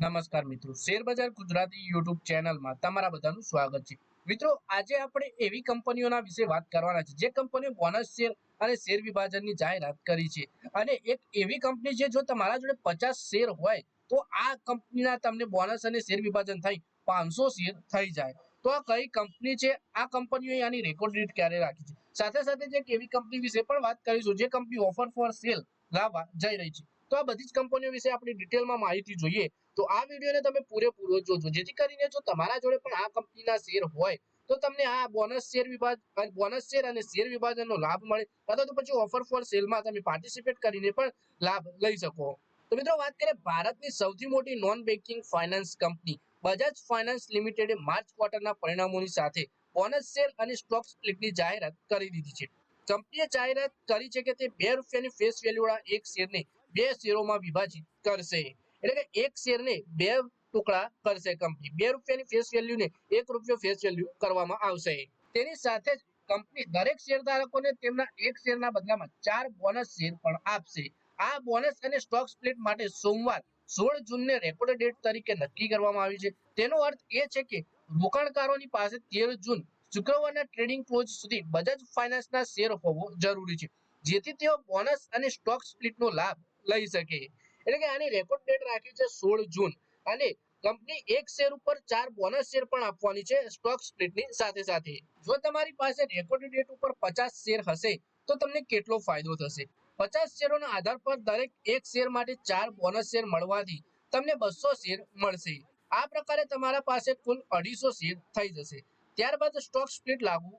નમસ્કાર મિત્રો. શેરબજાર ગુજરાતી યુટ્યુબ ચેનલમાં તમારા બધાનું સ્વાગત છે. મિત્રો, આજે આપણે એવી કંપનીઓના વિશે વાત કરવાના છે. જે કંપનીઓ બોનસ શેર અને શેર વિભાજનની જાહેરાત કરી છે. અને એક એવી કંપની છે, જો તમારા જોડે પચાસ શેર હોય, તો આ કંપનીના તમને બોનસ અને શેર વિભાજન થઈ પાંચસો શેર થઈ જાય. તો આ કઈ કંપની છે? આ કંપનીઓ આની રેકોર્ડ ડેટ ક્યારે રાખી છે? સાથે સાથે જે એવી કંપની વિશે પણ વાત કરીશું, જે કંપની ઓફર ફોર સેલ લાવવા જઈ રહી છે. તો આ બધી જ કંપનીઓ વિશે આપણે ડિટેલમાં માહિતી જોઈએ. તો આ વિડીયોને તમે પૂરેપૂરો જોજો. જેથી કરીને જો તમારા જોડે પણ આ કંપનીના શેર હોય, તો તમને આ બોનસ શેર વિભાજન બોનસ શેર અને શેર વિભાજનનો લાભ મળે. અથવા તો પછી ઓફર ફોર સેલમાં તમે પાર્ટિસિપેટ કરીને પણ લાભ લઈ શકો. તો મિત્રો વાત કરીએ ભારતની સૌથી મોટી non banking finance company Bajaj finance લિમિટેડે March ક્વાર્ટરના પરિણામોની સાથે બોનસ શેર અને સ્ટોક સ્પ્લિટની જાહેરાત કરી દીધી છે. કંપનીએ જાહેરાત કરી છે કે તે બે રૂપિયાની ફેસ વેલ્યુવાળા એક શેરને બે શેરોમાં વિભાજિત કરશે. એટલે કે એક શેરને બે ટુકડા કરશે કંપની બે રૂપિયાની ફેસ વેલ્યુને એક રૂપિયો ફેસ વેલ્યુ કરવામાં આવશે. તેની સાથે જ કંપની દરેક શેરધારકોને તેમના એક શેરના બદલામાં ચાર બોનસ શેર પણ આપશે. આ બોનસ અને સ્ટોક સ્પ્લિટ માટે સોમવાર સોળ જૂનને રેકોર્ડ ડેટ તરીકે નક્કી કરવામાં આવી છે. તેનો અર્થ એ છે કે રોકાણકારોની પાસે તેર જૂન શુક્રવારના ટ્રેડિંગ ક્લોઝ સુધી બજાજ ફાઇનાન્સના શેર હોવો જરૂરી છે. જેથી તેઓ બોનસ અને સ્ટોક સ્પ્લિટનો લાભ લઈ શકે. એટલે કે આની રેકોર્ડ ડેટ રાખી છે સોળ જૂન. અને કંપની એક શેર ઉપર ચાર બોનસ શેર પણ આપવાની છે સ્ટોક સ્પ્લિટની સાથે સાથે. જો તમારી પાસે રેકોર્ડ ડેટ ઉપર પચાસ શેર હશે, તો તમને કેટલો ફાયદો થશે? પચાસ શેરોના આધાર પર દરેક એક શેર માટે ચાર બોનસ શેર મળવાથી તમને બસો શેર મળશે. આ પ્રકારે તમારા પાસે કુલ અઢીસો શેર થઈ જશે. ત્યારબાદ સ્ટોક સ્પ્લિટ લાગુ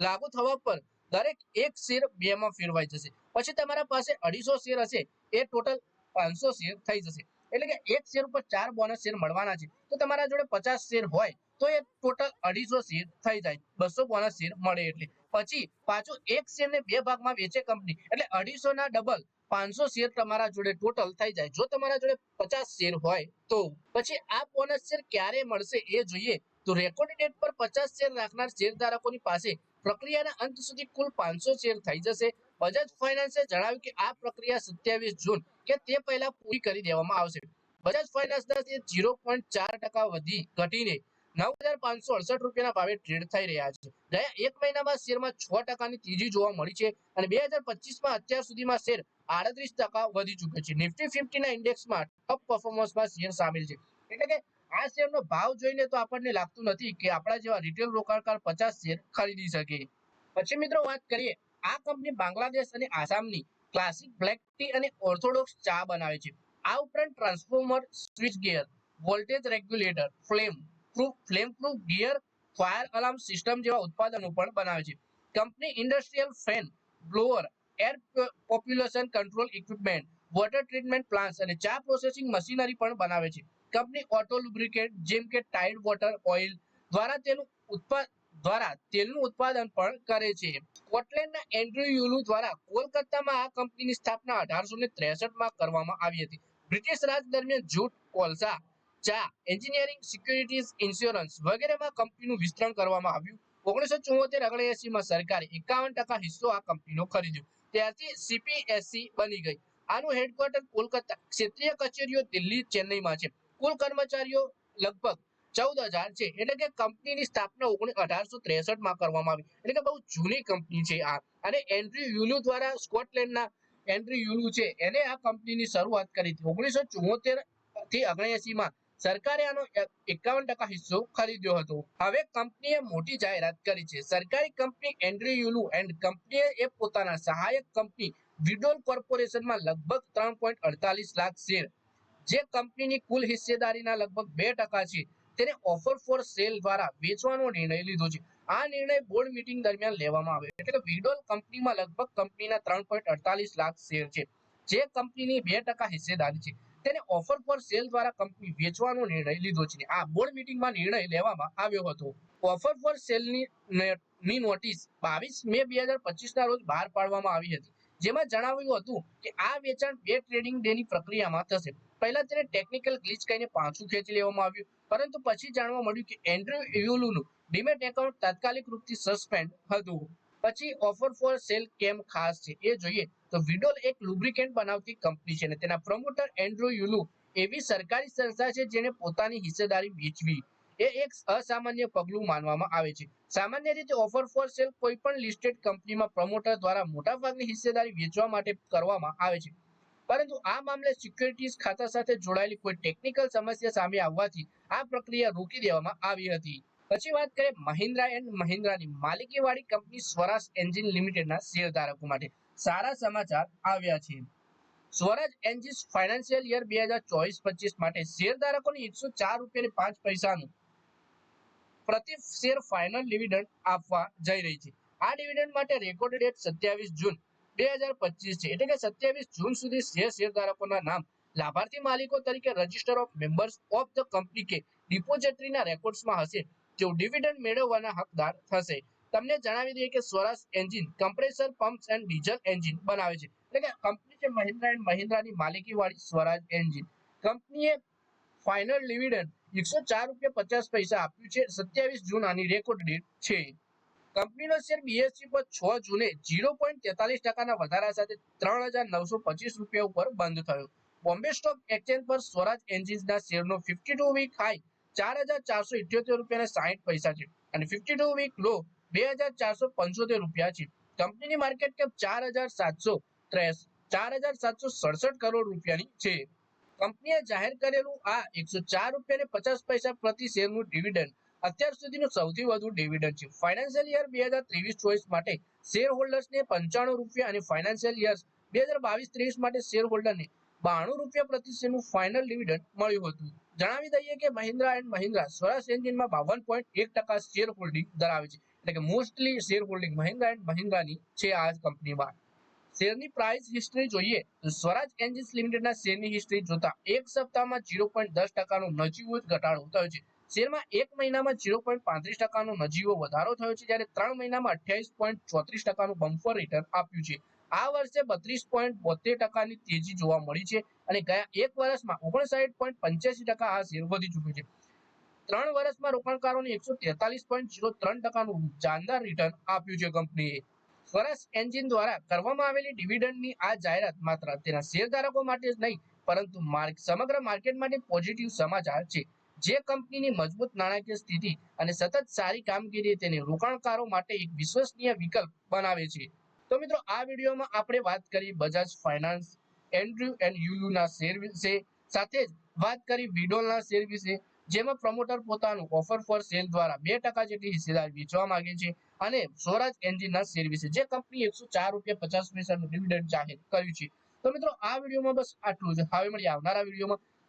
લાગુ થવા પર દરેક એક શેર બે માં ફેરવાઈ જશે. પછી તમારા પાસે અઢીસો શેર હશે, એ ટોટલ પાંચસો શેર થઈ જશે. એટલે કે એક શેર ઉપર ચાર બોનસ શેર મળવાના છે. તો તમારા જોડે પચાસ શેર હોય, તો એ ટોટલ અઢીસો શેર થઈ જાય. બસો બોનસ શેર મળે એટલે. પછી પાછું એક શેર ને બે ભાગમાં વેચે કંપની એટલે અઢીસો ના ડબલ પાંચસો શેર તમારા જોડે ટોટલ થઈ જાય. જો તમારા જોડે પચાસ શેર હોય, તો પછી આ બોનસ શેર ક્યારે મળશે એ જોઈએ. તો રેકોર્ડ ડેટ પર પચાસ શેર રાખનાર શેરધારકોની પાસે પ્રક્રિયાના અંત સુધી કુલ પાંચસો શેર થઈ જશે. બજાજ ફાઇનાન્સે જણાવ્યું કે આ પ્રક્રિયા સત્યાવીસ જૂન કે તે પહેલા પૂરી કરી દેવામાં આવશે. બજાજ ફાઇનાન્સના તે ઝીરો પોઈન્ટ ચાર ટકા વધી ઘટીને નવ હજાર પાંચસો અડસઠ રૂપિયાના ભાવે ટ્રેડ થઈ રહ્યા છે. ગયા એક મહિનામાં શેરમાં છ ટકાની તેજી જોવા મળી છે અને બે હજાર પચીસમાં અત્યાર સુધીમાં શેર આડત્રીસ ટકા વધી ચૂક્યો છે. નિફ્ટી ફિફ્ટીના ઇન્ડેક્સમાં ટોપ પરફોર્મન્સમાં શેર સામેલ છે. એટલે કે આ શેરનો ભાવ જોઈને તો આપણને લાગતું નથી કે આપણા જેવા રિટેલ રોકાણકાર પચાસ શેર ખરીદી શકે. પછી મિત્રો વાત કરીએ આ કંપની બાંગ્લાદેશ અને આસામની. ક્લાસિક બ્લેક ટી અને ઓર્થોડોક્સ ચા બનાવે છે. આ ઉપરાંત transformer switch gear voltage regulator flame proof flame proof gear fire alarm system જેવા ઉત્પાદનો પણ બનાવે છે. Company industrial fan blower air population control equipment water treatment plants અને ચા પ્રોસેસિંગ મશીનરી પણ બનાવે છે. કંપની ઓટો લુબ્રિકેટ જેમ કે ટાઇડ વોટર ઓઇલ દ્વારા તેનું ઉત્પાદ દ્વારા તેલનું ઉત્પાદન પણ કરે છે. સ્કોટલેન્ડના એન્ડ્રુ યુલુ દ્વારા કોલકાતામાં આ કંપનીની સ્થાપના અઢારસો ને ત્રેસઠમાં કરવામાં આવી હતી. બ્રિટિશ રાજ દરમિયાન જૂટ કોલસા, ચા, એન્જિનિયરિંગ, સિક્યુરિટીઝ, ઇન્સ્યોરન્સ વગેરેમાં કંપનીનું વિસ્તરણ કરવામાં આવ્યું. ઓગણીસો ચુમ્મોતેરમાં સરકારે એકાવન ટકા હિસ્સો આ કંપનીનો ખરીદ્યો. ત્યારથી સીપીએસસી બની ગઈ. આનું હેડક્વાર્ટર કોલકાતા ક્ષેત્રીય કચેરીઓ દિલ્હી, ચેન્નઈમાં છે. કુલ કર્મચારીઓ લગભગ ચૌદ હજાર છે. એટલે કે કંપનીની સ્થાપના ઓગણીસ અઢારસો ત્રેસઠમાં કરવામાં આવી. એટલે કે બહુ જૂની કંપની છે આ. અને એન્ડ્રી યુલુ દ્વારા સ્કોટલેન્ડના એન્ડ્રી યુલુ છે, એને આ કંપનીની શરૂઆત કરી હતી. ઓગણીસો ચુમ્મોતેરથી ઓગણએસી માં સરકારે આનો એકાવન ટકા હિસ્સો ખરીદ્યો હતો. હવે કંપનીએ મોટી જાહેરાત કરી છે. સરકારી કંપની એન્ડ્રી યુલુ એન્ડ કંપનીએ એ પોતાના સહાયક કંપની વિડોલ કોર્પોરેશનમાં લગભગ ત્રણ પોઈન્ટ અડતાલીસ લાખ શેર, જે કંપનીની કુલ હિસ્સેદારીના લગભગ બે ટકા છે. તેને ઓફર ફોર સેલ દ્વારા વેચવાનો નિર્ણય લીધો છે. આ નિર્ણય બોર્ડ મીટિંગ દરમિયાન લેવામાં આવ્યો. એટલે કે વિડોલ કંપનીમાં લગભગ કંપનીના ત્રણ લાખ શેર છે. જે કંપનીની બે હિસ્સેદારી છે. તેને ઓફર ફોર સેલ દ્વારા કંપની વેચવાનો નિર્ણય લીધો છે. આ બોર્ડ મીટિંગમાં નિર્ણય લેવામાં આવ્યો હતો. ઓફર ફોર સેલની નોટિસ બાવીસ મે બે હજાર પચીસના રોજ બહાર પાડવામાં આવી હતી. જેમાં જણાવ્યું હતું કે આ વેચાણ બે ટ્રેડિંગ ડેની પ્રક્રિયામાં થશે. પહેલા તેને ટેકનિકલ ગ્લિચ કહીને પાછું ખેંચી લેવામાં આવ્યું. પરંતુ પછી જાણવા મળ્યું કે એન્ડ્રુ યુલુનું ડીમેટ એકાઉન્ટ તાત્કાલિક રૂપથી સસ્પેન્ડ હતું. પછી ઓફર ફોર સેલ કેમ ખાસ છે એ જોઈએ તો વિડોલ એક લુબ્રિકેન્ટ બનાવતી કંપની છે અને તેના પ્રમોટર એન્ડ્રુ યુલુ એવી સરકારી સંસ્થા છે જેને પોતાની હિસ્સેદારી વેચવી. એ એક અસામાન્ય પગલું માનવામાં આવે છે. સામાન્ય રીતે ઓફર ફોર સેલ કોઈ પણ લિસ્ટેડ કંપનીમાં પ્રમોટર દ્વારા મોટાભાગની હિસ્સેદારી વેચવા માટે કરવામાં આવે છે. પરંતુ આ મામલે સિક્યોરિટીઝ ખાતા સાથે જોડાયેલી કોઈ ટેકનિકલ સમસ્યા સામે આવવાથી આ પ્રક્રિયા રોકી દેવામાં આવી હતી. પછી વાત કરીએ મહિન્દ્રા એન્ડ મહિન્દ્રાની. માલિકીવાળી કંપની સ્વરાજ એન્જિન લિમિટેડના શેરધારકો માટે. સારા સમાચાર આવ્યા છે. સ્વરાજ એન્જિન ફાઇનાન્શિયલ યર બે હજાર ચોવીસ પચીસ માટે શેરધારકોને એકસો ચાર રૂપિયાની પાંચ પૈસાનું પ્રતિ શેર ફાઇનલ ડિવિડન્ડ આપવા જઈ રહી છે. આ ડિવિડન્ડ માટે રેકોર્ડ ડેટ સત્યાવીસ જૂન બે હજાર પચીસ છે. એટલે કે સત્યાવીસ જૂન સુધી શેર શેરધારકોના નામ લાભાર્થી માલિકો તરીકે register of members of the company કે ડિપોઝિટરીના રેકોર્ડ્સમાં હશે તેઓ ડિવિડન્ડ મેળવવાના હકદાર થશે. તમને જણાવી દઈએ કે Swaraj engine compressor pumps and diesel engine બનાવે છે. એટલે કે કંપની છે મહિન્દ્રા એન્ડ મહિન્દ્રાની માલિકી વાળી સ્વરાજ એન્જિન કંપનીએ ફાઇનલ ડિવિડન્ડ એકસો ચાર રૂપિયા પચાસ પૈસા આપ્યું છે. સત્યાવીસ જૂન આની રેકોર્ડ ડેટ છે. કંપનીનો શેર બીએસસી પર છ જૂને ઝીરો પોઈન્ટ તેતાલીસ ટકાના વધારા સાથે ત્રણ હજાર નવસો પચીસ રૂપિયા ઉપર બંધ થયો. બોમ્બે સ્ટોક એક્સચેન્જ પર સ્વરાજ એન્જિન્સના શેરનો ફિફ્ટી ટુ વીક હાઈ ચાર હજાર ચારસો ઇઠ્યોતેર રૂપિયા સાહીઠ પૈસા છે અને ફિફ્ટી ટુ વીક લો બે હજાર ચારસો પંચોતેર રૂપિયા છે. કંપનીની માર્કેટ કેપ ચાર હજાર સાતસો ત્રેસ, ચાર હજાર સાતસો સડસઠ કરોડ રૂપિયાની છે. કંપનીએ જાહેર કરેલું આ એકસો ચાર રૂપિયા પચાસ પૈસા પ્રતિ શેરનું ડિવિડન્ડ અત્યાર સુધીનું સૌથી વધુ ડિવિડન્ડ છે. ફાઇનાન્શિયલ યર બે હજાર ત્રેવીસ ચોવીસ માટે શેર હોલ્ડર્સને પંચાણું રૂપિયા અને ફાઇનાન્શિયલ યર બે હજાર બાવીસ ત્રેવીસ માટે શેર હોલ્ડરને બાણું રૂપિયા પ્રતિ શેરનું ફાઇનલ ડિવિડન્ડ મળ્યું હતું. જણાવી દઈએ કે મહિન્દ્રા એન્ડ મહિન્દ્રા સ્વરાજ એન્જિનમાં બાવન પોઈન્ટ એક ટકા શેર હોલ્ડિંગ ધરાવે છે. એટલે કે mostly share holding Mahindra and મહિન્દ્રાની છે આ કંપનીમાં. શેરની પ્રાઇસ હિસ્ટ્રી જોઈએ તો સ્વરાજ એન્જિન્સ લિમિટેડના શેરની હિસ્ટ્રી જોતા એક સપ્તાહમાં ઝીરો પોઈન્ટ દસ ટકાનો નજીવો ઘટાડો થયો છે. શેરમાં એક મહિનામાં ઝીરો પોઈન્ટ પાંત્રીસ ટકાનો નજીવો વધારો થયો છે, જ્યારે ત્રણ મહિનામાં અઠ્યાવીસ પોઈન્ટ ચોત્રીસ ટકાનું બમ્પર રિટર્ન આપ્યું છે. આ વર્ષે બત્રીસ પોઈન્ટ બોતેર ટકાની તેજી જોવા મળી છે અને ગયા એક વર્ષમાં ઓગણસાઠ પોઈન્ટ પંચ્યાસી ટકા આ શેર વધી ચૂક્યું છે. ત્રણ વર્ષમાં રોકાણકારોને એકસો તેતાલીસ પોઈન્ટ ઝીરો ત્રણ ટકાનું શાનદાર રિટર્ન આપ્યું છે કંપનીએ. સ્વરાજ એન્જિન દ્વારા કરવામાં આવેલી ડિવિડન્ડની આ જાહેરાત માત્ર તેના શેરધારકો માટે જ નહીં, પરંતુ સમગ્ર માર્કેટ માટે પોઝિટિવ સમાચાર છે. જે કંપનીની મજબૂત નાણાકીય સ્થિતિ અને સતત સારી કામગીરી તેને રોકાણકારો માટે એક વિશ્વસનીય વિકલ્પ બનાવે છે. તો મિત્રો, આ વિડીયોમાં આપણે વાત કરી બજાજ ફાઇનાન્સ, એન્ડ્રયુ એન્ડ યુયુના શેર વિશે, સાથે જ વાત કરી વિડોલના શેર વિશે, જેમાં પ્રમોટર પોતાનું ઓફર ફોર સેલ દ્વારા બે ટકા જેટલી હિસ્સેદારી વેચવા માંગે છે અને સ્વરાજ એન્જિનના શેર વિશે, જે કંપની એકસો ચાર રૂપિયા પચાસ પૈસાનું ડિવિડન્ડ જાહેર કર્યું છે. તો મિત્રો, આ વિડીયોમાં બસ આટલું જ. હવે મળીએ આવનારા વિડીયોમાં.